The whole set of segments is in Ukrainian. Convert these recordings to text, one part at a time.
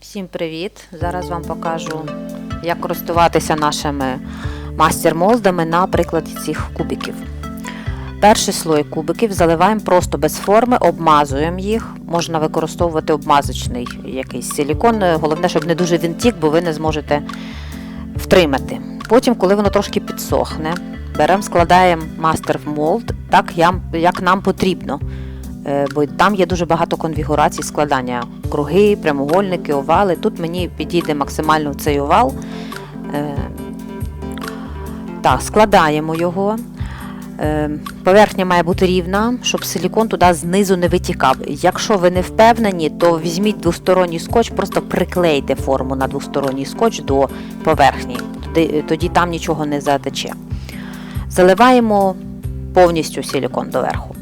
Всім привіт! Зараз вам покажу, як користуватися нашими мастер-молдами на прикладі цих кубиків. Перший слой кубиків заливаємо просто без форми, обмазуємо їх. Можна використовувати обмазочний якийсь силікон. Головне, щоб не дуже він тік, бо ви не зможете втримати. Потім, коли воно трошки підсохне, беремо, складаємо мастер в молд так, як нам потрібно. Е, бо там є дуже багато конфігурацій складання. Круги, прямоугольники, овали. Тут мені підійде максимально цей овал. Е, Так, складаємо його. Е, Поверхня має бути рівна, щоб силікон туди знизу не витікав. Якщо ви не впевнені, то візьміть двосторонній скотч, просто приклейте форму на двосторонній скотч до поверхні. Тоді, тоді там нічого не затече. Заливаємо повністю силікон доверху.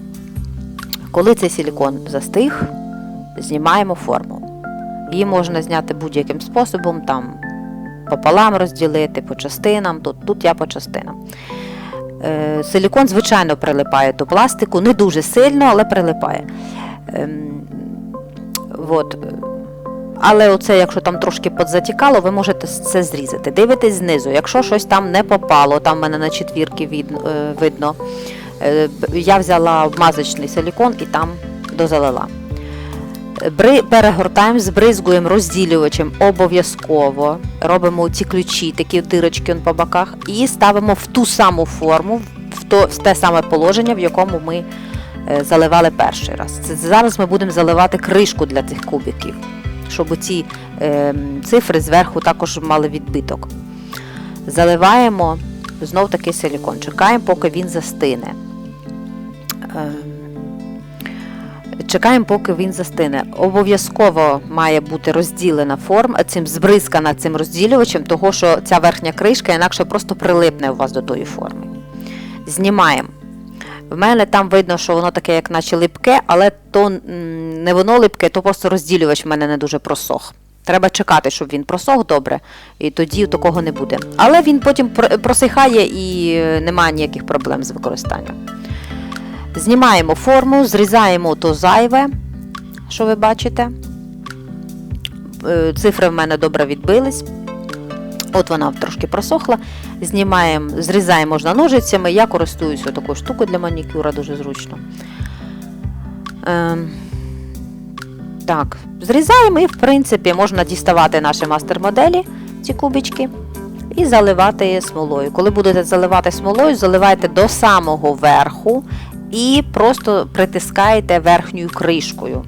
Коли цей силікон застиг, знімаємо форму. Її можна зняти будь-яким способом, там пополам розділити, по частинам, тут, тут я по частинам. Е, силікон, звичайно, прилипає до пластику, не дуже сильно, але прилипає. Ем, от. Але оце, якщо там трошки подзатікало, ви можете це зрізати. Дивитесь знизу, якщо щось там не попало, там в мене на четвірки видно, е, видно я взяла обмазочний силікон і там дозалила. Перегортаємо, збризгуємо розділювачем обов'язково. Робимо ці ключі, такі дирочки по боках, і ставимо в ту саму форму, в, то, в те саме положення, в якому ми е, заливали перший раз. Це, зараз ми будемо заливати кришку для цих кубиків, щоб ці е, цифри зверху також мали відбиток. Заливаємо знов таки силікон. Чекаємо, поки він застине. Ем, Чекаємо, поки він застине. Обов'язково має бути розділена форма, цим збризкана цим розділювачем, того що ця верхня кришка інакше просто прилипне у вас до тої форми. Знімаємо. В мене там видно, що воно таке, як наче липке, але то не воно липке, то просто розділювач в мене не дуже просох. Треба чекати, щоб він просох добре, і тоді такого не буде. Але він потім просихає і е, немає ніяких проблем з використанням. Знімаємо форму, зрізаємо то зайве, що ви бачите. Е, Цифри в мене добре відбились. От вона трошки просохла. Знімаємо, зрізаємо можна ножицями. Я користуюся такою штукою для манікюра, дуже зручно. Ем, так, зрізаємо і, в принципі, можна діставати наші мастер-моделі, ці кубички, і заливати смолою. Коли будете заливати смолою, заливайте до самого верху і просто притискаєте верхньою кришкою.